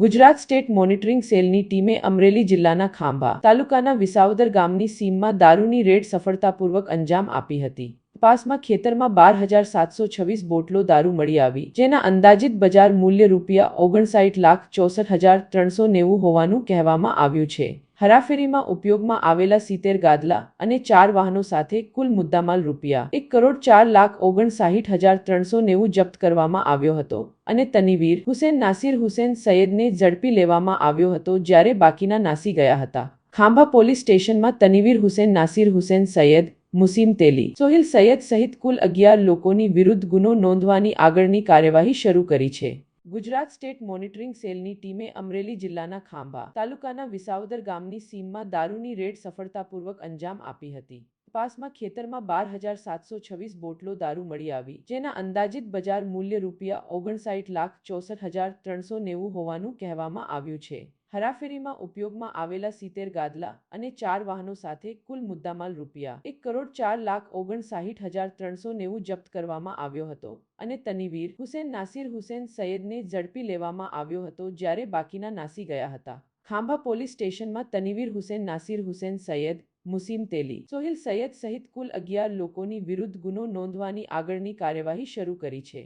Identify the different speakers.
Speaker 1: Gujarat state monitoring સેલની ટીમે અમરેલી જિલ્લાના ખાંભા તાલુકાના વિસાવદર ગામની સીમમાં દારૂની રેડ સફળતાપૂર્વક અંજામ આપી હતી. તપાસમાં ખેતરમાં બાર હજાર સાતસો છવ્વીસ બોટલો દારૂ મળી આવી, જેના અંદાજિત બજાર મૂલ્ય રૂપિયા ઓગણસાઠ લાખ ચોસઠ હજાર ત્રણસો નેવું હોવાનું કહેવામાં આવ્યું છે. હરાફેરીમાં ઉપયોગમાં આવેલા સિત્તેર ગાદલા અને ચાર વાહનો સાથે કુલ મુદ્દામાલ રૂપિયા એક કરોડ ચાર લાખ ઓગણસાઠ હજાર ત્રણસો નેવું જપ્ત કરવામાં આવ્યો હતો અને તનિવીર હુસેન નાસિર હુસેન સૈયદને ઝડપી લેવામાં આવ્યો હતો જ્યારે બાકીના નાસી ગયા હતા. ખાંભા પોલીસ સ્ટેશનમાં તનિવીર હુસેન, નાસિર હુસેન સૈયદ મુસીમ તેલી. સોહિલ સૈયદ સહિત કુલ અગિયાર લોકોની વિરુદ્ધ ગુનો નોંધવાની આગળની કાર્યવાહી શરૂ કરી છે. ગુજરાત સ્ટેટ મોનિટરિંગ સેલની ટીમે અમરેલી જિલ્લાના ખાંભા તાલુકાના વિસાવદર ગામની સીમમાં દારૂની રેડ સફળતાપૂર્વક અંજામ આપી હતી. તપાસમાં ખેતરમાં બાર હજાર સાતસો છવ્વીસ બોટલો દારૂ મળી આવી, જેના અંદાજિત બજાર મૂલ્ય રૂપિયા ઓગણસાઠ લાખ ચોસઠ હજાર ત્રણસો નેવું હોવાનું કહેવામાં આવ્યું છે. હરાફેરીમાં ઉપયોગમાં આવેલા સિત્તેર ગાદલા અને ચાર વાહનો સાથે કુલ મુદ્દામાલ રૂપિયા એક કરોડ ચાર લાખ ઓગણસાહીઠ હજાર ત્રણસો નેવું જપ્ત કરવામાં આવ્યો હતો અને તનવીર હુસેન નાસિર હુસેન સૈયદને ઝડપી લેવામાં આવ્યો હતો જ્યારે બાકીના નાસી ગયા હતા. ખાંભા પોલીસ સ્ટેશનમાં તનવીર હુસેન, નાસિર હુસેન સૈયદ મુસીમ તેલી, સોહિલ સૈયદ સહિત કુલ અગિયાર લોકોની વિરુદ્ધ ગુનો નોંધવાની આગળની કાર્યવાહી શરૂ કરી છે.